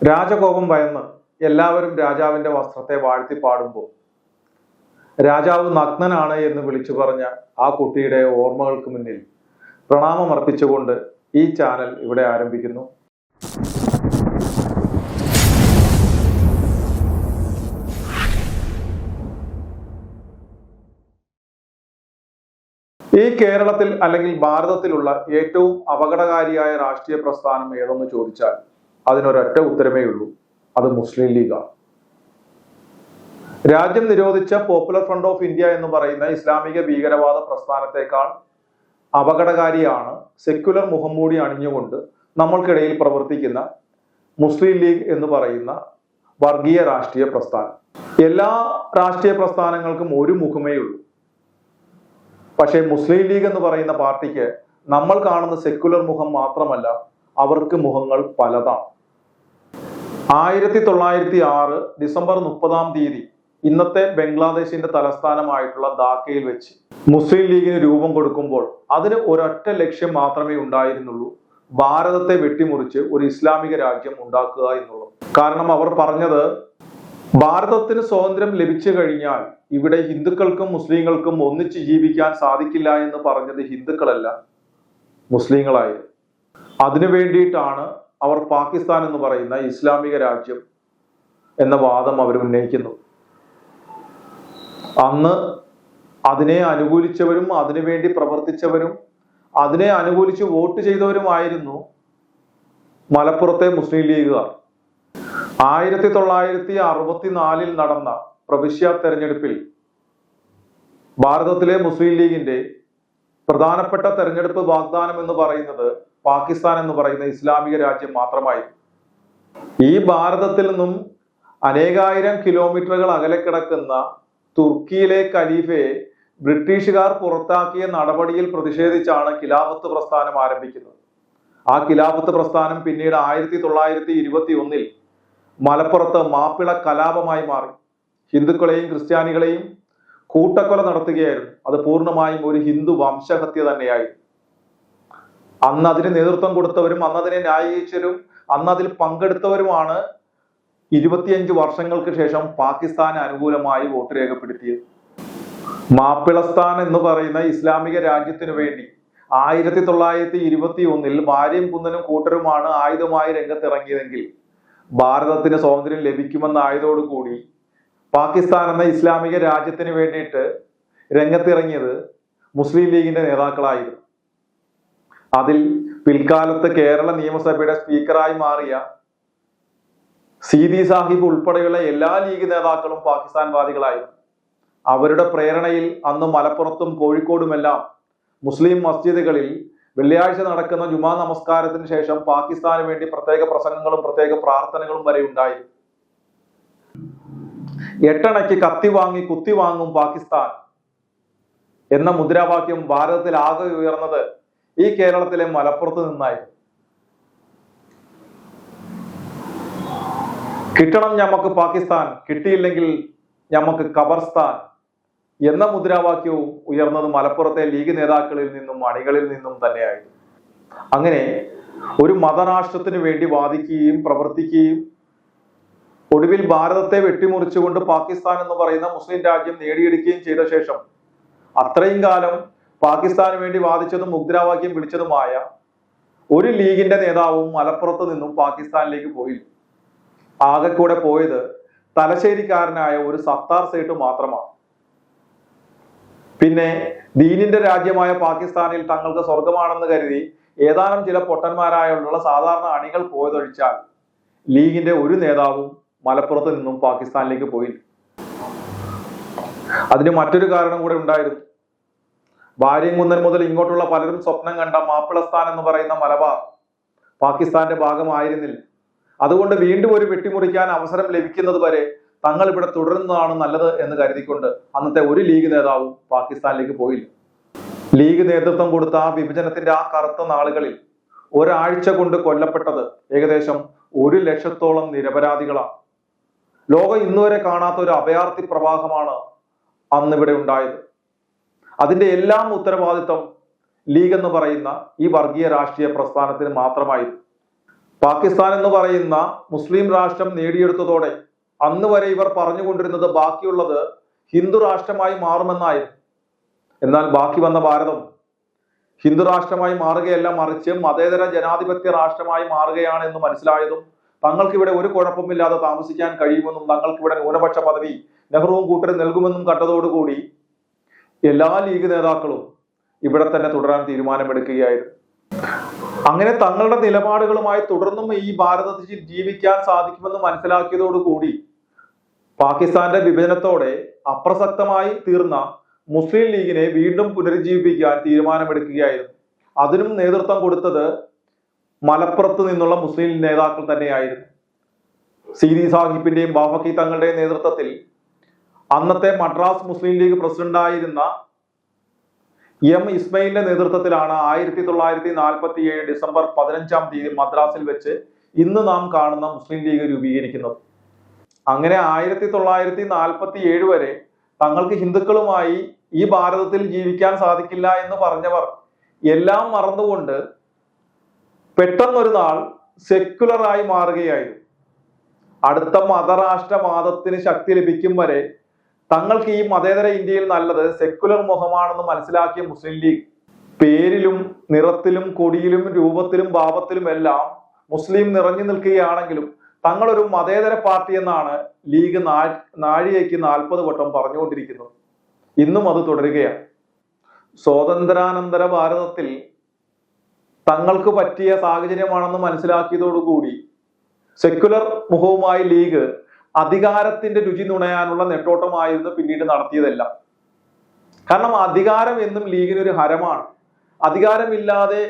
രാജകോപം ഭയന്ന് എല്ലാവരും രാജാവിന്റെ വസ്ത്രത്തെ വാഴ്ത്തി പാടുമ്പോൾ രാജാവ് നഗ്നനാണ് എന്ന് വിളിച്ചു പറഞ്ഞ ആ കുട്ടിയുടെ ഓർമ്മകൾക്ക് മുന്നിൽ പ്രണാമമർപ്പിച്ചുകൊണ്ട് ഈ ചാനൽ ഇവിടെ ആരംഭിക്കുന്നു. ഈ കേരളത്തിൽ അല്ലെങ്കിൽ ഭാരതത്തിലുള്ള ഏറ്റവും അപകടകാരിയായ രാഷ്ട്രീയ പ്രസ്ഥാനം ഏതെന്ന് ചോദിച്ചാൽ അതിനൊരൊറ്റ ഉത്തരമേ ഉള്ളൂ. അത് മുസ്ലിം ലീഗാണ് രാജ്യം നിരോധിച്ച പോപ്പുലർ ഫ്രണ്ട് ഓഫ് ഇന്ത്യ എന്ന് പറയുന്ന ഇസ്ലാമിക ഭീകരവാദ പ്രസ്ഥാനത്തെക്കാൾ അപകടകാരിയാണ് സെക്യുലർ മുഖംമൂടി അണിഞ്ഞുകൊണ്ട് നമ്മൾക്കിടയിൽ പ്രവർത്തിക്കുന്ന മുസ്ലിം ലീഗ് എന്ന് പറയുന്ന വർഗീയ രാഷ്ട്രീയ പ്രസ്ഥാനം. എല്ലാ രാഷ്ട്രീയ പ്രസ്ഥാനങ്ങൾക്കും ഒരു മുഖമേ ഉള്ളൂ. പക്ഷേ മുസ്ലിം ലീഗ് എന്ന് പറയുന്ന പാർട്ടിക്ക് നമ്മൾ കാണുന്ന സെക്യുലർ മുഖം മാത്രമല്ല അവർക്ക് മുഖങ്ങൾ പലതാണ്. ആയിരത്തി തൊള്ളായിരത്തി ആറ് ഡിസംബർ മുപ്പതാം തീയതി ഇന്നത്തെ ബംഗ്ലാദേശിന്റെ തലസ്ഥാനമായിട്ടുള്ള ധാക്കയിൽ വെച്ച് മുസ്ലിം ലീഗിന് രൂപം കൊടുക്കുമ്പോൾ അതിന് ഒരൊറ്റ ലക്ഷ്യം മാത്രമേ ഉണ്ടായിരുന്നുള്ളൂ. ഭാരതത്തെ വെട്ടിമുറിച്ച് ഒരു ഇസ്ലാമിക രാജ്യം ഉണ്ടാക്കുക എന്നുള്ളത്. കാരണം അവർ പറഞ്ഞത് ഭാരതത്തിന് സ്വാതന്ത്ര്യം ലഭിച്ചു കഴിഞ്ഞാൽ ഇവിടെ ഹിന്ദുക്കൾക്കും മുസ്ലിങ്ങൾക്കും ഒന്നിച്ച് ജീവിക്കാൻ സാധിക്കില്ല എന്ന് പറഞ്ഞത് ഹിന്ദുക്കളല്ല മുസ്ലിങ്ങളായിരുന്നു. അതിനു വേണ്ടിയിട്ടാണ് അവർ പാകിസ്ഥാൻ എന്ന് പറയുന്ന ഇസ്ലാമിക രാജ്യം എന്ന വാദം അവർ ഉന്നയിക്കുന്നു. അന്ന് അതിനെ അനുകൂലിച്ചവരും അതിനുവേണ്ടി പ്രവർത്തിച്ചവരും അതിനെ അനുകൂലിച്ച് വോട്ട് ചെയ്തവരുമായിരുന്നു മലപ്പുറത്തെ മുസ്ലിം ലീഗുകാർ. ആയിരത്തി തൊള്ളായിരത്തി അറുപത്തിനാലിൽ നടന്ന പ്രവിശ്യ തെരഞ്ഞെടുപ്പിൽ ഭാരതത്തിലെ മുസ്ലിം ലീഗിന്റെ പ്രധാനപ്പെട്ട തെരഞ്ഞെടുപ്പ് വാഗ്ദാനം എന്ന് പറയുന്നത് പാകിസ്ഥാൻ എന്ന് പറയുന്ന ഇസ്ലാമിക രാജ്യം മാത്രമായി ഈ ഭാരതത്തിൽ നിന്നും അനേകായിരം കിലോമീറ്ററുകൾ അകലെ കിടക്കുന്ന തുർക്കിയിലെ ഖലീഫയെ ബ്രിട്ടീഷുകാർ പുറത്താക്കിയ നടപടിയിൽ പ്രതിഷേധിച്ചാണ് ഖിലാഫത്ത് പ്രസ്ഥാനം ആരംഭിക്കുന്നത്. ആ ഖിലാഫത്ത് പ്രസ്ഥാനം പിന്നീട് ആയിരത്തി തൊള്ളായിരത്തി ഇരുപത്തി ഒന്നിൽ മലപ്പുറത്ത് മാപ്പിള കലാപമായി മാറി. ഹിന്ദുക്കളെയും ക്രിസ്ത്യാനികളെയും കൂട്ടക്കൊല നടത്തുകയായിരുന്നു. അത് പൂർണമായും ഒരു ഹിന്ദു വംശഹത്യ തന്നെയായിരുന്നു. അന്ന് അതിന് നേതൃത്വം കൊടുത്തവരും അന്ന് അതിനെ ന്യായീകരിച്ചവരും അന്ന് അതിൽ പങ്കെടുത്തവരുമാണ് ഇരുപത്തിയഞ്ച് വർഷങ്ങൾക്ക് ശേഷം പാകിസ്ഥാന് അനുകൂലമായി വോട്ട് രേഖപ്പെടുത്തിയത്. മാപ്പിളസ്ഥാൻ എന്ന് പറയുന്ന ഇസ്ലാമിക രാജ്യത്തിനു വേണ്ടി ആയിരത്തി തൊള്ളായിരത്തി ഇരുപത്തി ഒന്നിൽ ഭാര്യയും കുന്നനും കൂട്ടരുമാണ് ആയുധമായി രംഗത്തിറങ്ങിയതെങ്കിൽ ഭാരതത്തിന് സ്വാതന്ത്ര്യം ലഭിക്കുമെന്നായതോടുകൂടി പാകിസ്ഥാൻ എന്ന ഇസ്ലാമിക രാജ്യത്തിന് വേണ്ടിയിട്ട് രംഗത്തിറങ്ങിയത് മുസ്ലിം ലീഗിന്റെ നേതാക്കളായിരുന്നു. അതിൽ പിൽക്കാലത്ത് കേരള നിയമസഭയുടെ സ്പീക്കറായി മാറിയ സീതി സാഹിബ് ഉൾപ്പെടെയുള്ള എല്ലാ ലീഗ് നേതാക്കളും പാകിസ്ഥാൻവാദികളായിരുന്നു. അവരുടെ പ്രേരണയിൽ അന്ന് മലപ്പുറത്തും കോഴിക്കോടുമെല്ലാം മുസ്ലിം മസ്ജിദുകളിൽ വെള്ളിയാഴ്ച നടക്കുന്ന ജുമാ നമസ്കാരത്തിന് ശേഷം പാകിസ്ഥാന് വേണ്ടി പ്രത്യേക പ്രസംഗങ്ങളും പ്രത്യേക പ്രാർത്ഥനകളും വരെ ഉണ്ടായി എട്ടണയ്ക്ക് കത്തി വാങ്ങി കുത്തി വാങ്ങും പാകിസ്ഥാൻ എന്ന മുദ്രാവാക്യം ഭാരതത്തിൽ ആകെ ഉയർന്നത് ഈ കേരളത്തിലെ മലപ്പുറത്ത് നിന്നായിരുന്നു കിട്ടണം ഞമ്മക്ക് പാകിസ്ഥാൻ കിട്ടിയില്ലെങ്കിൽ ഞമ്മക്ക് ഖബർസ്ഥാൻ എന്ന മുദ്രാവാക്യവും ഉയർന്നത് മലപ്പുറത്തെ ലീഗ് നേതാക്കളിൽ നിന്നും അണികളിൽ നിന്നും തന്നെയായിരുന്നു. അങ്ങനെ ഒരു മതരാഷ്ട്രത്തിന് വേണ്ടി വാദിക്കുകയും പ്രവർത്തിക്കുകയും ഒടുവിൽ ഭാരതത്തെ വെട്ടിമുറിച്ചുകൊണ്ട് പാകിസ്ഥാൻ എന്ന് പറയുന്ന മുസ്ലിം രാജ്യം നേടിയെടുക്കുകയും ചെയ്ത ശേഷം അത്രയും കാലം പാകിസ്ഥാന് വേണ്ടി വാദിച്ചതും മുദ്രാവാക്യം വിളിച്ചതുമായ ഒരു ലീഗിന്റെ നേതാവും മലപ്പുറത്ത് നിന്നും പാകിസ്ഥാനിലേക്ക് പോയി. ആകെ കൂടെ പോയത് തലശ്ശേരിക്കാരനായ ഒരു സത്താർ സേട്ട് മാത്രമാണ്. പിന്നെ ദീനിന്റെ രാജ്യമായ പാകിസ്ഥാനിൽ തങ്ങൾക്ക് സ്വർഗമാണെന്ന് കരുതി ഏതാനും ചില പൊട്ടന്മാരായുള്ള സാധാരണ അണികൾ പോയതൊഴിച്ചാൽ ലീഗിന്റെ ഒരു നേതാവും മലപ്പുറത്ത് നിന്നും പാകിസ്ഥാനിലേക്ക് പോയി അതിന് മറ്റൊരു കാരണം കൂടെ ഉണ്ടായിരുന്നു. ഭാര്യംകുന്നൻ മുതൽ ഇങ്ങോട്ടുള്ള പലരും സ്വപ്നം കണ്ട മാപ്പിളസ്ഥാൻ എന്ന് പറയുന്ന മലബാർ പാകിസ്ഥാന്റെ ഭാഗമായിരുന്നില്ല. അതുകൊണ്ട് വീണ്ടും ഒരു വെട്ടിമുറിക്കാൻ അവസരം ലഭിക്കുന്നത് വരെ തങ്ങൾ ഇവിടെ തുടരുന്നതാണ് നല്ലത് എന്ന് കരുതിക്കൊണ്ട് അന്നത്തെ ഒരു ലീഗ് നേതാവും പാകിസ്ഥാനിലേക്ക് പോയില്ല. ലീഗ് നേതൃത്വം കൊടുത്ത ആ വിഭജനത്തിന്റെ ആ കറുത്ത നാളുകളിൽ ഒരാഴ്ച കൊണ്ട് കൊല്ലപ്പെട്ടത് ഏകദേശം ഒരു ലക്ഷത്തോളം നിരപരാധികളാണ്. ലോകം ഇന്നുവരെ കാണാത്ത ഒരു അഭയാർത്ഥി പ്രവാഹമാണ് അന്നിവിടെ ഉണ്ടായത്. അതിന്റെ എല്ലാം ഉത്തരവാദിത്വം ലീഗ് എന്ന് പറയുന്ന ഈ വർഗീയ രാഷ്ട്രീയ പ്രസ്ഥാനത്തിന് മാത്രമായിരുന്നു. പാകിസ്ഥാൻ എന്ന് പറയുന്ന മുസ്ലിം രാഷ്ട്രം നേടിയെടുത്തതോടെ അന്ന് വരെ ഇവർ പറഞ്ഞുകൊണ്ടിരുന്നത് ബാക്കിയുള്ളത് ഹിന്ദു രാഷ്ട്രമായി മാറുമെന്നായിരുന്നു. എന്നാൽ ബാക്കി വന്ന ഭാരതം ഹിന്ദു രാഷ്ട്രമായി മാറുകയല്ല മറിച്ച് മതേതര ജനാധിപത്യ രാഷ്ട്രമായി മാറുകയാണ് എന്ന് മനസ്സിലായതും തങ്ങൾക്കിവിടെ ഒരു കുഴപ്പമില്ലാതെ താമസിക്കാൻ കഴിയുമെന്നും തങ്ങൾക്കിവിടെ ന്യൂനപക്ഷ പദവി നെഹ്റുവും കൂട്ടരും നൽകുമെന്നും കണ്ടതോടുകൂടി എല്ലാ ലീഗ് നേതാക്കളും ഇവിടെ തന്നെ തുടരാൻ തീരുമാനമെടുക്കുകയായിരുന്നു. അങ്ങനെ തങ്ങളുടെ നിലപാടുകളുമായി തുടർന്നും ഈ ഭാരതത്തിൽ ജീവിക്കാൻ സാധിക്കുമെന്ന് മനസ്സിലാക്കിയതോടുകൂടി പാകിസ്ഥാന്റെ വിഭജനത്തോടെ അപ്രസക്തമായി തീർന്ന മുസ്ലിം ലീഗിനെ വീണ്ടും പുനരുജ്ജീവിപ്പിക്കാൻ തീരുമാനമെടുക്കുകയായിരുന്നു. അതിനും നേതൃത്വം കൊടുത്തത് മലപ്പുറത്ത് നിന്നുള്ള മുസ്ലിം നേതാക്കൾ തന്നെയായിരുന്നു. സി ഡി സാഹിബിന്റെയും ബാഫക്കി തങ്ങളുടെയും നേതൃത്വത്തിൽ അന്നത്തെ മദ്രാസ് മുസ്ലിം ലീഗ് പ്രസിഡന്റായിരുന്ന എം ഇസ്മയിലിന്റെ നേതൃത്വത്തിലാണ് ആയിരത്തി തൊള്ളായിരത്തി നാൽപ്പത്തി ഏഴ് ഡിസംബർ പതിനഞ്ചാം തീയതി മദ്രാസിൽ വെച്ച് ഇന്ന് നാം കാണുന്ന മുസ്ലിം ലീഗ് രൂപീകരിക്കുന്നത്. അങ്ങനെ ആയിരത്തി തൊള്ളായിരത്തി നാൽപ്പത്തി ഏഴ് വരെ തങ്ങൾക്ക് ഹിന്ദുക്കളുമായി ഈ ഭാരതത്തിൽ ജീവിക്കാൻ സാധിക്കില്ല എന്ന് പറഞ്ഞവർ എല്ലാം മറന്നുകൊണ്ട് പെട്ടെന്നൊരു നാൾ സെക്യുലറായി മാറുകയായിരുന്നു. അടുത്ത മതരാഷ്ട്രവാദത്തിന് ശക്തി ലഭിക്കും വരെ തങ്ങൾക്ക് ഈ മതേതര ഇന്ത്യയിൽ നല്ലത് സെക്കുലർ മുഖമാണെന്ന് മനസ്സിലാക്കിയ മുസ്ലിം ലീഗ്. പേരിലും നിറത്തിലും കൊടിയിലും രൂപത്തിലും ഭാവത്തിലും എല്ലാം മുസ്ലിം നിറഞ്ഞു നിൽക്കുകയാണെങ്കിലും തങ്ങളൊരു മതേതര പാർട്ടി എന്നാണ് ലീഗ് നാ- നാഴികയ്ക്ക് നാൽപ്പത് വട്ടം പറഞ്ഞുകൊണ്ടിരിക്കുന്നത്. ഇന്നും അത് തുടരുകയാണ്. സ്വാതന്ത്ര്യാനന്തര ഭാരതത്തിൽ തങ്ങൾക്ക് പറ്റിയ സാഹചര്യമാണെന്ന് മനസ്സിലാക്കിയതോടുകൂടി സെക്കുലർ മുഖവുമായി ലീഗ് അധികാരത്തിന്റെ രുചി നുണയാനുള്ള നെട്ടോട്ടമായിരുന്നു പിന്നീട് നടത്തിയതെല്ലാം. കാരണം അധികാരം എന്നും ലീഗിന് ഒരു ഹരമാണ്. അധികാരമില്ലാതെ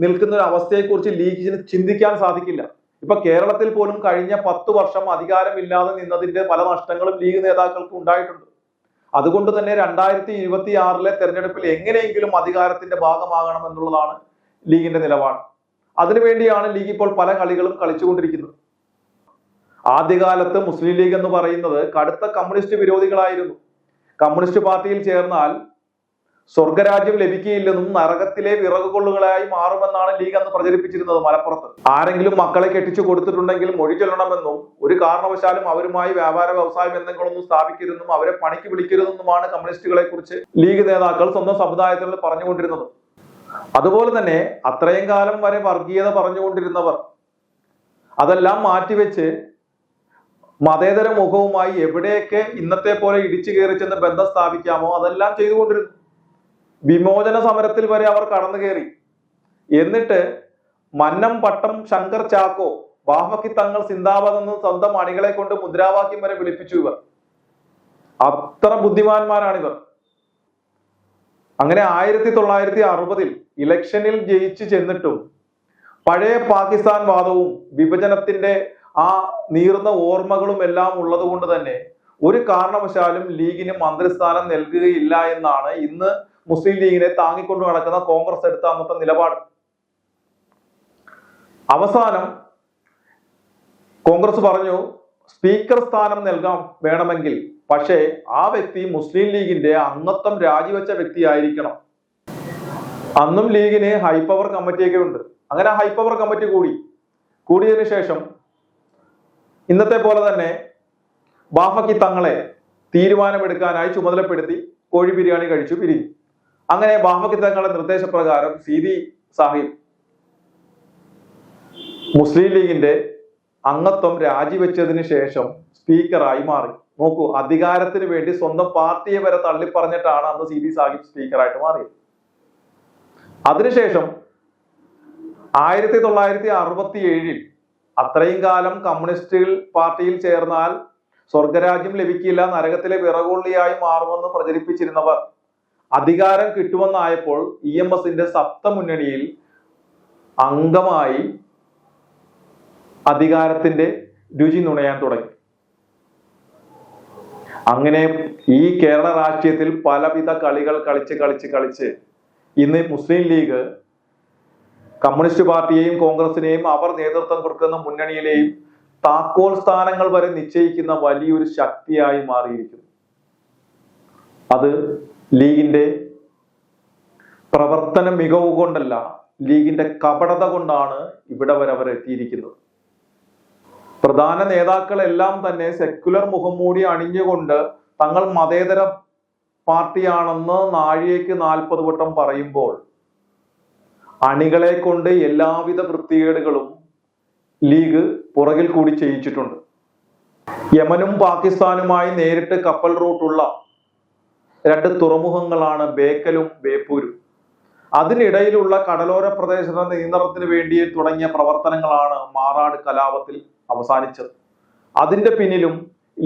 നിൽക്കുന്ന ഒരു അവസ്ഥയെക്കുറിച്ച് ലീഗിന് ചിന്തിക്കാൻ സാധിക്കില്ല. ഇപ്പൊ കേരളത്തിൽ പോലും കഴിഞ്ഞ പത്ത് വർഷം അധികാരമില്ലാതെ നിന്നതിന്റെ പല നഷ്ടങ്ങളും ലീഗ് നേതാക്കൾക്ക് ഉണ്ടായിട്ടുണ്ട്. അതുകൊണ്ട് തന്നെ രണ്ടായിരത്തി ഇരുപത്തി ആറിലെ തെരഞ്ഞെടുപ്പിൽ എങ്ങനെയെങ്കിലും അധികാരത്തിന്റെ ഭാഗമാകണം എന്നുള്ളതാണ് ലീഗിന്റെ നിലപാട്. അതിനുവേണ്ടിയാണ് ലീഗ് ഇപ്പോൾ പല കളികളും കളിച്ചുകൊണ്ടിരിക്കുന്നത്. ആദ്യകാലത്ത് മുസ്ലിം ലീഗ് എന്ന് പറയുന്നത് കടുത്ത കമ്മ്യൂണിസ്റ്റ് വിരോധികളായിരുന്നു. കമ്മ്യൂണിസ്റ്റ് പാർട്ടിയിൽ ചേർന്നാൽ സ്വർഗരാജ്യം ലഭിക്കുകയില്ലെന്നും നരകത്തിലെ വിറകുകൊള്ളുകളായി മാറുമെന്നാണ് ലീഗ് അന്ന് പ്രചരിപ്പിച്ചിരുന്നത് മലപ്പുറത്ത്. ആരെങ്കിലും മക്കളെ കെട്ടിച്ചു കൊടുത്തിട്ടുണ്ടെങ്കിൽ മൊഴി ചൊല്ലണമെന്നും ഒരു കാരണവശാലും അവരുമായി വ്യാപാര വ്യവസായ ബന്ധങ്ങളൊന്നും സ്ഥാപിക്കരുതെന്നും അവരെ പണിക്ക് വിളിക്കരുതെന്നുമാണ് കമ്മ്യൂണിസ്റ്റുകളെ കുറിച്ച് ലീഗ് നേതാക്കൾ സ്വന്തം സമുദായത്തിൽ പറഞ്ഞുകൊണ്ടിരുന്നത്. അതുപോലെ തന്നെ അത്രയും കാലം വരെ വർഗീയത പറഞ്ഞുകൊണ്ടിരുന്നവർ അതെല്ലാം മാറ്റിവെച്ച് മതേതര മുഖവുമായി എവിടെയൊക്കെ ഇന്നത്തെ പോലെ ഇടിച്ചു കയറി ചെന്ന് ബന്ധം സ്ഥാപിക്കാമോ അതെല്ലാം ചെയ്തുകൊണ്ടിരുന്നു. വിമോചന സമരത്തിൽ വരെ അവർ കടന്നു കയറി. എന്നിട്ട് മന്നം പട്ടം ശങ്കർ ചാക്കോ ബാഹ്മക്കി തങ്ങൾ സിന്ദാബാദ് എന്ന് സ്വന്തം അണികളെ കൊണ്ട് മുദ്രാവാക്യം വരെ വിളിപ്പിച്ചു ഇവർ. അത്ര ബുദ്ധിമാന്മാരാണിവർ അങ്ങനെ ആയിരത്തി തൊള്ളായിരത്തി അറുപതിൽ ഇലക്ഷനിൽ ജയിച്ചു ചെന്നിട്ടും പഴയ പാകിസ്ഥാൻ വാദവും വിഭജനത്തിന്റെ ആ നീർന്ന ഓർമ്മകളും എല്ലാം ഉള്ളത് കൊണ്ട് തന്നെ ഒരു കാരണവശാലും ലീഗിന് മന്ത്രിസ്ഥാനം നൽകുകയില്ല എന്നാണ് ഇന്ന് മുസ്ലിം ലീഗിനെ താങ്ങിക്കൊണ്ട് നടക്കുന്ന കോൺഗ്രസ് എടുത്ത അന്നത്തെ നിലപാട്. അവസാനം കോൺഗ്രസ് പറഞ്ഞു സ്പീക്കർ സ്ഥാനം നൽകാം വേണമെങ്കിൽ പക്ഷേ ആ വ്യക്തി മുസ്ലിം ലീഗിന്റെ അംഗത്വം രാജിവെച്ച വ്യക്തിയായിരിക്കണം. അന്നും ലീഗിന് ഹൈപ്പവർ കമ്മിറ്റിയൊക്കെ ഉണ്ട്. അങ്ങനെ ഹൈപ്പവർ കമ്മിറ്റി കൂടി. കൂടിയതിനു ശേഷം ഇന്നത്തെ പോലെ തന്നെ ബാഫക്കി തങ്ങളെ തീരുമാനമെടുക്കാനായി ചുമതലപ്പെടുത്തി കോഴി ബിരിയാണി കഴിച്ചു പിരിഞ്ഞു അങ്ങനെ ബാഫക്കി തങ്ങളുടെ നിർദ്ദേശപ്രകാരം സീതി സാഹിബ് മുസ്ലിം ലീഗിന്റെ അംഗത്വം രാജിവെച്ചതിന് ശേഷം സ്പീക്കറായി മാറി. നോക്കൂ അധികാരത്തിന് വേണ്ടി സ്വന്തം പാർട്ടിയെ വരെ തള്ളിപ്പറഞ്ഞിട്ടാണ് അന്ന് സി ഡി സാഹിബ് സ്പീക്കറായിട്ട് മാറിയത്. അതിനുശേഷം ആയിരത്തി തൊള്ളായിരത്തി അറുപത്തി ഏഴിൽ അത്രയും കാലം കമ്മ്യൂണിസ്റ്റ് പാർട്ടിയിൽ ചേർന്നാൽ സ്വർഗരാജ്യം ലഭിക്കില്ല നരകത്തിലെ വിറകുള്ളിയായി മാറുമെന്ന് പ്രചരിപ്പിച്ചിരുന്നവർ. അധികാരം കിട്ടുമെന്നായപ്പോൾ ഇ എം എസിന്റെ സപ്തമുന്നണിയിൽ അംഗമായി അധികാരത്തിന്റെ രുചി നുണയാൻ തുടങ്ങി. അങ്ങനെ ഈ കേരള രാഷ്ട്രീയത്തിൽ പലവിധ കളികൾ കളിച്ച് കളിച്ച് കളിച്ച് ഇന്ന് മുസ്ലിം ലീഗ് കമ്മ്യൂണിസ്റ്റ് പാർട്ടിയെയും കോൺഗ്രസിനെയും അവർ നേതൃത്വം കൊടുക്കുന്ന മുന്നണിയിലെയും താക്കോൽ സ്ഥാനങ്ങൾ വരെ നിശ്ചയിക്കുന്ന വലിയൊരു ശക്തിയായി മാറിയിരിക്കുന്നു. അത് ലീഗിന്റെ പ്രവർത്തന മികവ് കൊണ്ടല്ല ലീഗിന്റെ കപടത കൊണ്ടാണ് ഇവിടെ വരെ അവർ എത്തിയിരിക്കുന്നത്. പ്രധാന നേതാക്കളെല്ലാം തന്നെ സെക്യുലർ മുഖംമൂടി അണിഞ്ഞുകൊണ്ട് തങ്ങൾ മതേതര പാർട്ടിയാണെന്ന് നാഴികയ്ക്ക് നാൽപ്പത് വട്ടം പറയുമ്പോൾ അണികളെ കൊണ്ട് എല്ലാവിധ വൃത്തികേടുകളും ലീഗ് പുറകിൽ കൂടി ചെയ്യിച്ചിട്ടുണ്ട്. യമനും പാകിസ്ഥാനുമായി നേരിട്ട് കപ്പൽ റൂട്ടുള്ള രണ്ട് തുറമുഖങ്ങളാണ് ബേക്കലും ബേപ്പൂരും. അതിനിടയിലുള്ള കടലോര പ്രദേശത്തെ നിയന്ത്രണത്തിന് വേണ്ടി തുടങ്ങിയ പ്രവർത്തനങ്ങളാണ് മാറാട് കലാപത്തിൽ അവസാനിച്ചത്. അതിന്റെ പിന്നിലും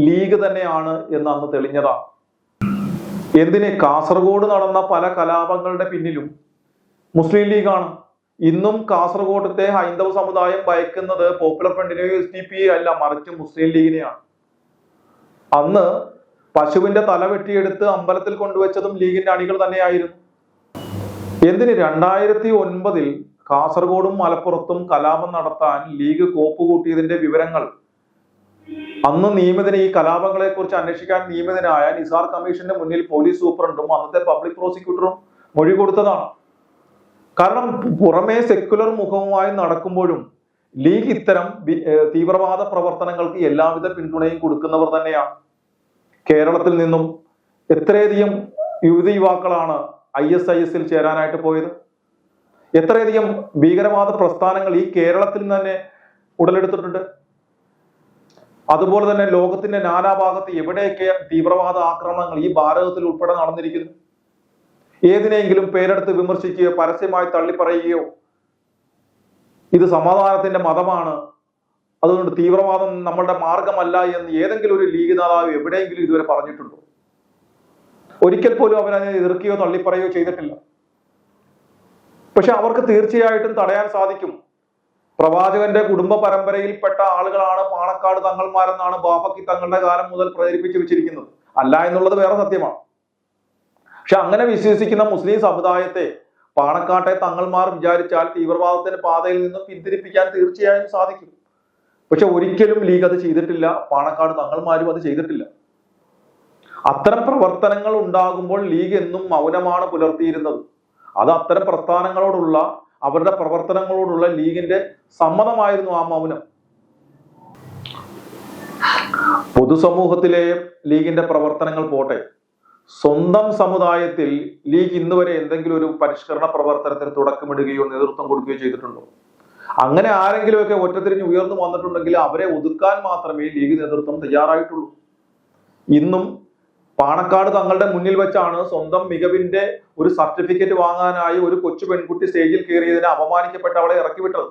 ലീഗ് തന്നെയാണ് എന്ന് അന്ന് തെളിഞ്ഞതാണ്. എന്തിന് കാസർഗോഡ് നടന്ന പല കലാപങ്ങളുടെ പിന്നിലും മുസ്ലിം ലീഗാണ്. ഇന്നും കാസർഗോഡത്തെ ഹൈന്ദവ സമുദായം ഭയക്കുന്നത് പോപ്പുലർ ഫ്രണ്ടിനെയോ എസ് ഡി പി അല്ല മറിച്ച് മുസ്ലിം ലീഗിനെയാണ്. അന്ന് പശുവിന്റെ തല വെട്ടിയെടുത്ത് അമ്പലത്തിൽ കൊണ്ടുവച്ചതും ലീഗിന്റെ അണികൾ തന്നെയായിരുന്നു. എന്തിന് രണ്ടായിരത്തി ഒൻപതിൽ കാസർഗോഡും മലപ്പുറത്തും കലാപം നടത്താൻ ലീഗ് കോപ്പ് കൂട്ടിയതിന്റെ വിവരങ്ങൾ? അന്ന് നിയമിതന് ഈ കലാപങ്ങളെ കുറിച്ച് അന്വേഷിക്കാൻ നിയമിതനായ നിസാർ കമ്മീഷന്റെ മുന്നിൽ പോലീസ് സൂപ്രണ്ടും അന്നത്തെ പബ്ലിക് പ്രോസിക്യൂട്ടറും മൊഴി കൊടുത്തതാണ്. കാരണം പുറമേ സെക്യുലർ മുഖവുമായി നടക്കുമ്പോഴും ലീഗ് ഇത്തരം തീവ്രവാദ പ്രവർത്തനങ്ങൾക്ക് എല്ലാവിധ പിന്തുണയും കൊടുക്കുന്നവർ തന്നെയാണ്. കേരളത്തിൽ നിന്നും എത്രയധികം യുവതി യുവാക്കളാണ് ഐ എസ് ഐ എസിൽ ചേരാനായിട്ട് പോയത്? എത്രയധികം ഭീകരവാദ പ്രസ്ഥാനങ്ങൾ ഈ കേരളത്തിൽ തന്നെ ഉടലെടുത്തിട്ടുണ്ട്? അതുപോലെ തന്നെ ലോകത്തിന്റെ നാനാഭാഗത്ത് എവിടെയൊക്കെ തീവ്രവാദ ആക്രമണങ്ങൾ ഈ ഭാരതത്തിൽ ഉൾപ്പെടെ നടന്നിരിക്കുന്നു ഏതിനെങ്കിലും പേരെടുത്ത് വിമർശിക്കുകയോ പരസ്യമായി തള്ളിപ്പറയുകയോ ഇത് സമാധാനത്തിന്റെ മതമാണ്. അതുകൊണ്ട് തീവ്രവാദം നമ്മളുടെ മാർഗമല്ല എന്ന് ഏതെങ്കിലും ഒരു ലീഗ് നേതാവ് എവിടെയെങ്കിലും ഇതുവരെ പറഞ്ഞിട്ടുണ്ടോ? ഒരിക്കൽ പോലും അവരതിനെ എതിർക്കുകയോ തള്ളിപ്പറയുകയോ ചെയ്തിട്ടില്ല. പക്ഷെ അവർക്ക് തീർച്ചയായിട്ടും തടയാൻ സാധിക്കും. പ്രവാചകന്റെ കുടുംബ പരമ്പരയിൽപ്പെട്ട ആളുകളാണ് പാണക്കാട് തങ്ങൾമാരെന്നാണ് ബാബക്കി തങ്ങളുടെ കാലം മുതൽ പ്രചരിപ്പിച്ചു വെച്ചിരിക്കുന്നത്. അല്ല എന്നുള്ളത് വേറെ സത്യമാണ്. പക്ഷെ അങ്ങനെ വിശ്വസിക്കുന്ന മുസ്ലിം സമുദായത്തെ പാണക്കാട്ടെ തങ്ങൾമാർ വിചാരിച്ചാൽ തീവ്രവാദത്തിന്റെ പാതയിൽ നിന്നും പിന്തിരിപ്പിക്കാൻ തീർച്ചയായും സാധിക്കും. പക്ഷെ ഒരിക്കലും ലീഗ് അത് ചെയ്തിട്ടില്ല. പാണക്കാട് തങ്ങൾമാരും അത് ചെയ്തിട്ടില്ല. അത്തരം പ്രവർത്തനങ്ങൾ ഉണ്ടാകുമ്പോൾ ലീഗ് എന്നും മൗനമാണ് പുലർത്തിയിരുന്നത്. അത് അത്തരം പ്രസ്ഥാനങ്ങളോടുള്ള അവരുടെ പ്രവർത്തനങ്ങളോടുള്ള ലീഗിന്റെ സമ്മതമായിരുന്നു ആ മൗനം. പൊതുസമൂഹത്തിലെ ലീഗിന്റെ പ്രവർത്തനങ്ങൾ പോട്ടെ. സ്വന്തം സമുദായത്തിൽ ലീഗ് ഇന്ന് വരെ എന്തെങ്കിലും ഒരു പരിഷ്കരണ പ്രവർത്തനത്തിന് തുടക്കമിടുകയോ നേതൃത്വം കൊടുക്കുകയോ ചെയ്തിട്ടുണ്ടോ? അങ്ങനെ ആരെങ്കിലുമൊക്കെ ഒറ്റത്തിരിഞ്ഞ് ഉയർന്നു വന്നിട്ടുണ്ടെങ്കിൽ അവരെ ഒതുക്കാൻ മാത്രമേ ലീഗ് നേതൃത്വം തയ്യാറായിട്ടുള്ളൂ. ഇന്നും പാണക്കാട് തങ്ങളുടെ മുന്നിൽ വെച്ചാണ് സ്വന്തം മികവിന്റെ ഒരു സർട്ടിഫിക്കറ്റ് വാങ്ങാനായി ഒരു കൊച്ചു പെൺകുട്ടി സ്റ്റേജിൽ കയറിയതിനെ അപമാനിക്കപ്പെട്ട അവളെ ഇറക്കി വിട്ടത്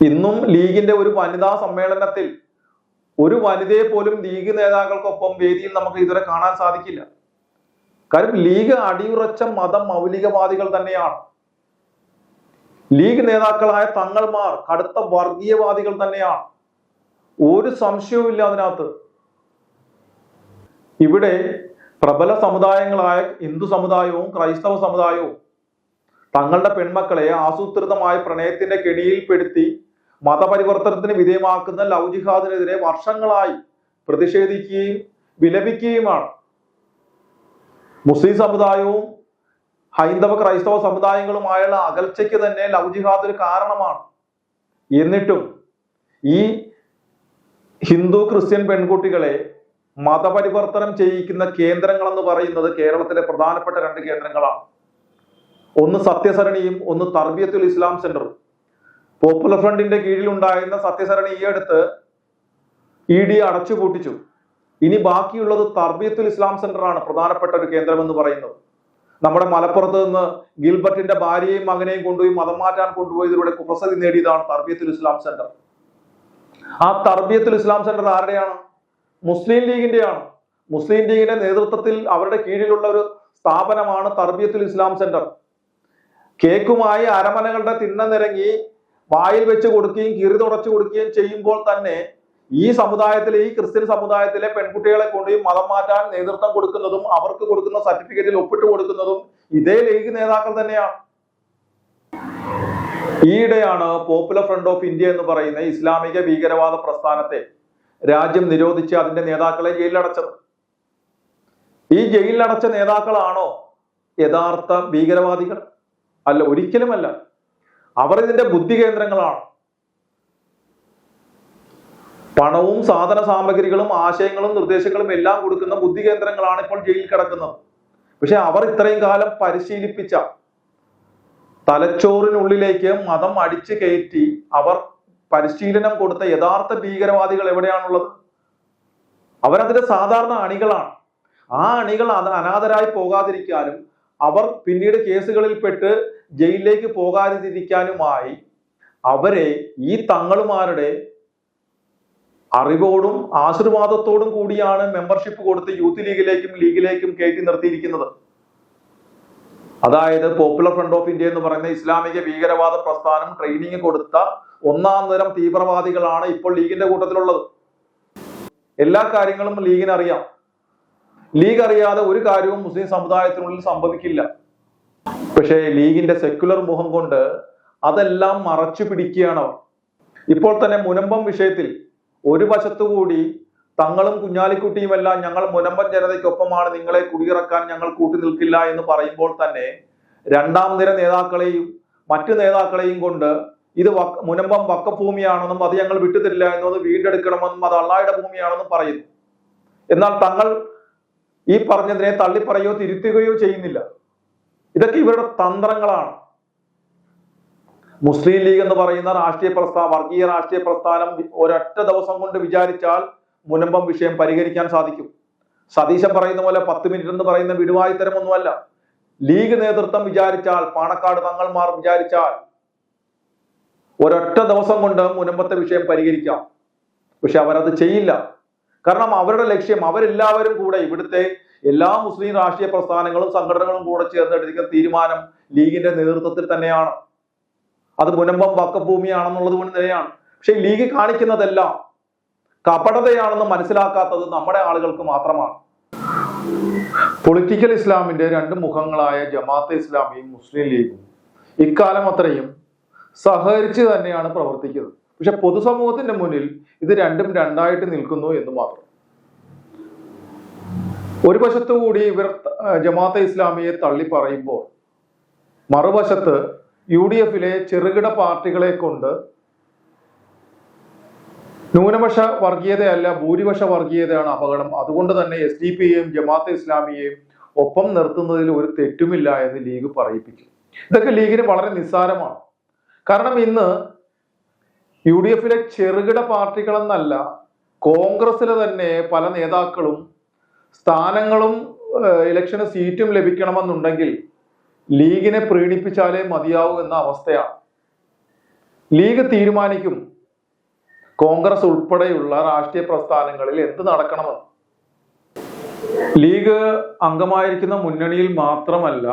ഇന്നും ലീഗിന്റെ ഒരു വനിതാ സമ്മേളനത്തിൽ ഒരു വനിതയെ പോലും ലീഗ് നേതാക്കൾക്കൊപ്പം വേദിയിൽ നമുക്ക് ഇതുവരെ കാണാൻ സാധിക്കില്ല. കാര്യം ലീഗ് അടിയുറച്ച മതം മൗലികവാദികൾ തന്നെയാണ്. ലീഗ് നേതാക്കളായ തങ്ങൾമാർ കടുത്ത വർഗീയവാദികൾ തന്നെയാണ്. ഒരു സംശയവും ഇല്ല അതിനകത്ത്. ഇവിടെ പ്രബല സമുദായങ്ങളായ ഹിന്ദു സമുദായവും ക്രൈസ്തവ സമുദായവും തങ്ങളുടെ പെൺമക്കളെ ആസൂത്രിതമായ പ്രണയത്തിന്റെ കെണിയിൽപ്പെടുത്തി മതപരിവർത്തനത്തിന് വിധേയമാക്കുന്ന ലവ് ജിഹാദിനെതിരെ വർഷങ്ങളായി പ്രതിഷേധിക്കുകയും വിലപിക്കുകയുമാണ്. മുസ്ലിം സമുദായവും ഹൈന്ദവ ക്രൈസ്തവ സമുദായങ്ങളുമായുള്ള അകൽച്ചയ്ക്ക് തന്നെ ലവ് ജിഹാദ് ഒരു കാരണമാണ്. എന്നിട്ടും ഈ ഹിന്ദു ക്രിസ്ത്യൻ പെൺകുട്ടികളെ മതപരിവർത്തനം ചെയ്യിക്കുന്ന കേന്ദ്രങ്ങൾ എന്ന് പറയുന്നത് കേരളത്തിലെ പ്രധാനപ്പെട്ട രണ്ട് കേന്ദ്രങ്ങളാണ്. ഒന്ന് സത്യസരണിയും ഒന്ന് തർബിയത്തുൽ ഇസ്ലാം സെന്ററും. പോപ്പുലർ ഫ്രണ്ടിന്റെ കീഴിലുണ്ടായിരുന്ന സത്യസരണി ഈ അടുത്ത് ഇ ഡി അടച്ചുപൂട്ടിച്ചു. ഇനി ബാക്കിയുള്ളത് തർബിയത്തുൽ ഇസ്ലാം സെന്റർ ആണ് പ്രധാനപ്പെട്ട ഒരു കേന്ദ്രം എന്ന് പറയുന്നത്. നമ്മുടെ മലപ്പുറത്ത് നിന്ന് ഗിൽബർട്ടിന്റെ ഭാര്യയും മകനെയും കൊണ്ടുപോയി മതം മാറ്റാൻ കൊണ്ടുപോയതിലൂടെ കുപ്രസതി നേടിയതാണ് തർബിയത്തുൽ ഇസ്ലാം സെന്റർ ആ തർബിയത്തുൽ ഇസ്ലാം സെന്റർ ആരുടെയാണ്? മുസ്ലിം ലീഗിന്റെയാണ്. മുസ്ലിം ലീഗിന്റെ നേതൃത്വത്തിൽ അവരുടെ കീഴിലുള്ള ഒരു സ്ഥാപനമാണ് തർബിയത്തുൽ ഇസ്ലാം സെന്റർ കേക്കുമായി അരമനകളുടെ തിണ്ണനിരങ്ങി വായിൽ വെച്ച് കൊടുക്കുകയും കീറി തുടച്ചു കൊടുക്കുകയും ചെയ്യുമ്പോൾ തന്നെ ഈ സമുദായത്തിലെ ഈ ക്രിസ്ത്യൻ സമുദായത്തിലെ പെൺകുട്ടികളെ കൊണ്ടുപോയി മതം മാറ്റാൻ നേതൃത്വം കൊടുക്കുന്നതും അവർക്ക് കൊടുക്കുന്ന സർട്ടിഫിക്കറ്റിൽ ഒപ്പിട്ട് കൊടുക്കുന്നതും ഇതേ ലീഗ് നേതാക്കൾ തന്നെയാണ്. ഈയിടെയാണ് പോപ്പുലർ ഫ്രണ്ട് ഓഫ് ഇന്ത്യ എന്ന് പറയുന്ന ഇസ്ലാമിക ഭീകരവാദ പ്രസ്ഥാനത്തെ രാജ്യം നിരോധിച്ച് അതിന്റെ നേതാക്കളെ ജയിലിലടച്ചത്. ഈ ജയിലിലടച്ച നേതാക്കളാണോ യഥാർത്ഥ ഭീകരവാദികൾ? അല്ല ഒരിക്കലുമല്ല. അവർ ഇതിന്റെ ബുദ്ധി കേന്ദ്രങ്ങളാണ്. പണവും സാധന സാമഗ്രികളും ആശയങ്ങളും നിർദ്ദേശങ്ങളും എല്ലാം കൊടുക്കുന്ന ബുദ്ധി കേന്ദ്രങ്ങളാണ് ഇപ്പോൾ ജയിലിൽ കിടക്കുന്നത്. പക്ഷെ അവർ ഇത്രയും കാലം പരിശീലിപ്പിച്ച തലച്ചോറിനുള്ളിലേക്ക് മതം അടിച്ചു കയറ്റി അവർ പരിശീലനം കൊടുത്ത യഥാർത്ഥ ഭീകരവാദികൾ എവിടെയാണുള്ളത്? അവരതിന്റെ സാധാരണ അണികളാണ്. ആ അണികൾ അനാഥരായി പോകാതിരിക്കാനും അവർ പിന്നീട് കേസുകളിൽപ്പെട്ട് ജയിലിലേക്ക് പോകാതിരിക്കാനുമായി അവരെ ഈ തങ്ങളുമാരുടെ അറിവോടും ആശീർവാദത്തോടും കൂടിയാണ് മെമ്പർഷിപ്പ് കൊടുത്ത് യൂത്ത് ലീഗിലേക്കും ലീഗിലേക്കും കയറ്റി നിർത്തിയിരിക്കുന്നത്. അതായത് പോപ്പുലർ ഫ്രണ്ട് ഓഫ് ഇന്ത്യ എന്ന് പറയുന്ന ഇസ്ലാമിക ഭീകരവാദ പ്രസ്ഥാനം ട്രെയിനിങ് കൊടുത്ത ഒന്നാം തരം തീവ്രവാദികളാണ് ഇപ്പോൾ ലീഗിന്റെ കൂട്ടത്തിലുള്ളത്. എല്ലാ കാര്യങ്ങളും ലീഗിന് അറിയാം. ലീഗ് അറിയാതെ ഒരു കാര്യവും മുസ്ലിം സമുദായത്തിനുള്ളിൽ സംഭവിക്കില്ല. പക്ഷേ ലീഗിന്റെ സെക്യുലർ മുഖം കൊണ്ട് അതെല്ലാം മറച്ചു പിടിക്കുകയാണ് ഇപ്പോൾ തന്നെ മുനമ്പം വിഷയത്തിൽ ഒരു വശത്തുകൂടി തങ്ങളും കുഞ്ഞാലിക്കുട്ടിയും എല്ലാം ഞങ്ങൾ മുനമ്പൻ ജനതയ്ക്കൊപ്പമാണ് നിങ്ങളെ കുടിയിറക്കാൻ ഞങ്ങൾ കൂട്ടി നിൽക്കില്ല എന്ന് പറയുമ്പോൾ തന്നെ രണ്ടാം നിര നേതാക്കളെയും മറ്റു നേതാക്കളെയും കൊണ്ട് ഇത് മുനമ്പം വക്കഭൂമിയാണെന്നും അത് ഞങ്ങൾ വിട്ടുതരില്ല എന്നും അത് വീണ്ടെടുക്കണമെന്നും അത് അള്ളായുടെ ഭൂമിയാണെന്നും പറയുന്നു. എന്നാൽ തങ്ങൾ ഈ പറഞ്ഞതിനെ തള്ളിപ്പറയോ തിരുത്തുകയോ ചെയ്യുന്നില്ല. ഇതൊക്കെ ഇവരുടെ തന്ത്രങ്ങളാണ്. മുസ്ലിം ലീഗ് എന്ന് പറയുന്ന രാഷ്ട്രീയ പ്രസ്ഥാനം വർഗീയ രാഷ്ട്രീയ പ്രസ്ഥാനം ഒരൊറ്റ ദിവസം കൊണ്ട് വിചാരിച്ചാൽ മുനമ്പം വിഷയം പരിഹരിക്കാൻ സാധിക്കും. സതീശൻ പറയുന്ന പോലെ പത്ത് മിനിറ്റ് എന്ന് പറയുന്ന വിടുവായുത്തരമൊന്നുമല്ല. ലീഗ് നേതൃത്വം വിചാരിച്ചാൽ പാണക്കാട് തങ്ങൾമാർ വിചാരിച്ചാൽ ഒരൊറ്റ ദിവസം കൊണ്ട് മുനമ്പത്തെ വിഷയം പരിഹരിക്കാം. പക്ഷെ അവരത് ചെയ്യില്ല. കാരണം അവരുടെ ലക്ഷ്യം അവരെല്ലാവരും കൂടെ ഇവിടുത്തെ എല്ലാ മുസ്ലിം രാഷ്ട്രീയ പ്രസ്ഥാനങ്ങളും സംഘടനകളും കൂടെ ചേർന്ന് എടുക്കുന്ന തീരുമാനം ലീഗിന്റെ നേതൃത്വത്തിൽ തന്നെയാണ്. അത് മുനമ്പം വക്കഭൂമിയാണെന്നുള്ളത് കൊണ്ട് തന്നെയാണ്. പക്ഷെ ലീഗ് കാണിക്കുന്നതെല്ലാം കപടതയാണെന്ന് മനസ്സിലാക്കാത്തത് നമ്മുടെ ആളുകൾക്ക് മാത്രമാണ്. പൊളിറ്റിക്കൽ ഇസ്ലാമിന്റെ രണ്ട് മുഖങ്ങളായ ജമാഅത്തെ ഇസ്ലാമിയും മുസ്ലിം ലീഗും ഇക്കാലം അത്രയും സഹകരിച്ച് തന്നെയാണ് പ്രവർത്തിക്കുന്നത്. പക്ഷെ പൊതുസമൂഹത്തിന്റെ മുന്നിൽ ഇത് രണ്ടും രണ്ടായിട്ട് നിൽക്കുന്നു എന്ന് മാത്രം. ഒരു വശത്തു കൂടി ഇവർ ജമാഅത്തെ ഇസ്ലാമിയെ തള്ളി പറയുമ്പോൾ മറുവശത്ത് യു ഡി എഫിലെ ചെറുകിട പാർട്ടികളെ കൊണ്ട് ന്യൂനപക്ഷ വർഗീയതയല്ല ഭൂരിപക്ഷ വർഗീയതയാണ് അപകടം. അതുകൊണ്ട് തന്നെ എസ് ഡി പിയെയും ജമാഅത്തെ ഇസ്ലാമിയെയും ഒപ്പം നിർത്തുന്നതിൽ ഒരു തെറ്റുമില്ല എന്ന് ലീഗ് പറയിപ്പിക്കും. ഇതൊക്കെ ലീഗിന് വളരെ നിസ്സാരമാണ്. കാരണം ഇന്ന് യു ഡി എഫിലെ ചെറുകിട പാർട്ടികളെന്നല്ല കോൺഗ്രസിലെ തന്നെ പല നേതാക്കളും സ്ഥാനങ്ങളും ഇലക്ഷന് സീറ്റും ലഭിക്കണമെന്നുണ്ടെങ്കിൽ ലീഗിനെ പ്രീണിപ്പിച്ചാലേ മതിയാവൂ എന്ന അവസ്ഥയാണ്. ലീഗ് തീരുമാനിക്കും കോൺഗ്രസ് ഉൾപ്പെടെയുള്ള രാഷ്ട്രീയ പ്രസ്ഥാനങ്ങളിൽ എന്ത് നടക്കണമെന്ന്. ലീഗ് അംഗമായിരിക്കുന്ന മുന്നണിയിൽ മാത്രമല്ല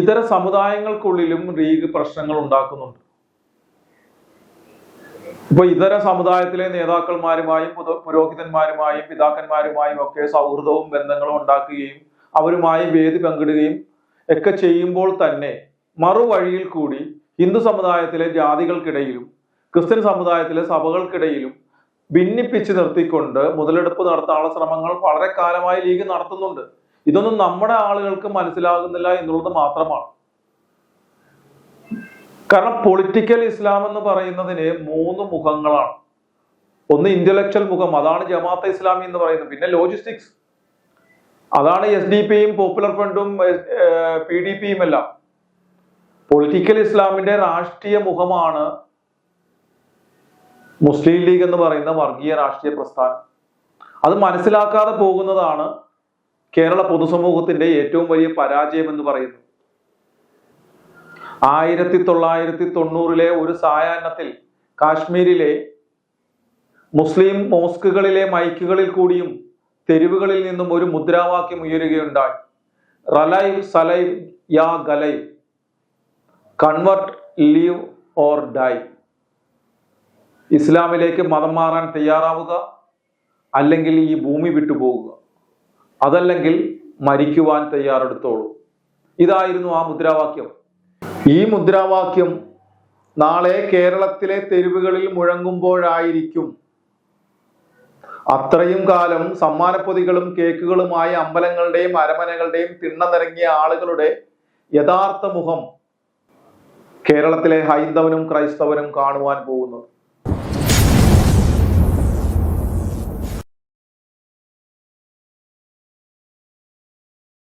ഇതര സമുദായങ്ങൾക്കുള്ളിലും ലീഗ് പ്രശ്നങ്ങൾ ഉണ്ടാക്കുന്നുണ്ട്. ഇപ്പൊ ഇതര സമുദായത്തിലെ നേതാക്കന്മാരുമായും പുരോഹിതന്മാരുമായും പിതാക്കന്മാരുമായും ഒക്കെ സൗഹൃദവും ബന്ധങ്ങളും ഉണ്ടാക്കുകയും അവരുമായി വേദി പങ്കിടുകയും ഒക്കെ ചെയ്യുമ്പോൾ തന്നെ മറുവഴിയിൽ കൂടി ഹിന്ദു സമുദായത്തിലെ ജാതികൾക്കിടയിലും ക്രിസ്ത്യൻ സമുദായത്തിലെ സഭകൾക്കിടയിലും ഭിന്നിപ്പിച്ച് നിർത്തിക്കൊണ്ട് മുതലെടുപ്പ് നടത്താനുള്ള ശ്രമങ്ങൾ വളരെ കാലമായി ലീഗ് നടത്തുന്നുണ്ട്. ഇതൊന്നും നമ്മുടെ ആളുകൾക്ക് മനസ്സിലാകുന്നില്ല എന്നുള്ളത് മാത്രമാണ്. കാരണം പൊളിറ്റിക്കൽ ഇസ്ലാം എന്ന് പറയുന്നതിന് മൂന്ന് മുഖങ്ങളാണ്. ഒന്ന് ഇന്റലക്ച്വൽ മുഖം അതാണ് ജമാഅത്തെ ഇസ്ലാമി എന്ന് പറയുന്നത്. പിന്നെ ലോജിസ്റ്റിക്സ് അതാണ് എസ് ഡി പിയും പോപ്പുലർ ഫ്രണ്ടും പി ഡി പിയും എല്ലാം. പൊളിറ്റിക്കൽ ഇസ്ലാമിന്റെ രാഷ്ട്രീയ മുഖമാണ് മുസ്ലിം ലീഗ് എന്ന് പറയുന്ന വർഗീയ രാഷ്ട്രീയ പ്രസ്ഥാനം. അത് മനസ്സിലാക്കാതെ പോകുന്നതാണ് കേരള പൊതുസമൂഹത്തിന്റെ ഏറ്റവും വലിയ പരാജയം എന്ന് പറയുന്നത്. ആയിരത്തി തൊള്ളായിരത്തി തൊണ്ണൂറിലെ ഒരു സായാഹ്നത്തിൽ കാശ്മീരിലെ മുസ്ലിം മോസ്കുകളിലെ മൈക്കുകളിൽ കൂടിയും തെരുവുകളിൽ നിന്നും ഒരു മുദ്രാവാക്യം ഉയരുകയുണ്ടായി. റലൈവ് സലൈവ് യാ ഗലൈവ്. Convert leave or die. ഇസ്ലാമിലേക്ക് മതം മാറാൻ തയ്യാറാവുക അല്ലെങ്കിൽ ഈ ഭൂമി വിട്ടുപോകുക അതല്ലെങ്കിൽ മരിക്കുവാൻ തയ്യാറെടുത്തോളൂ. ഇതായിരുന്നു ആ മുദ്രാവാക്യം. ഈ മുദ്രാവാക്യം നാളെ കേരളത്തിലെ തെരുവുകളിൽ മുഴങ്ങുമ്പോഴായിരിക്കും. അത്രയും കാലം സമ്മാനപ്പൊതികളും കേക്കുകളുമായി അമ്പലങ്ങളുടെയും അരമനകളുടെയും തിണ്ണ നിറങ്ങിയ ആളുകളുടെ യഥാർത്ഥ മുഖം കേരളത്തിലെ ഹൈന്ദവനും ക്രൈസ്തവനും കാണുവാൻ പോകുന്നത്.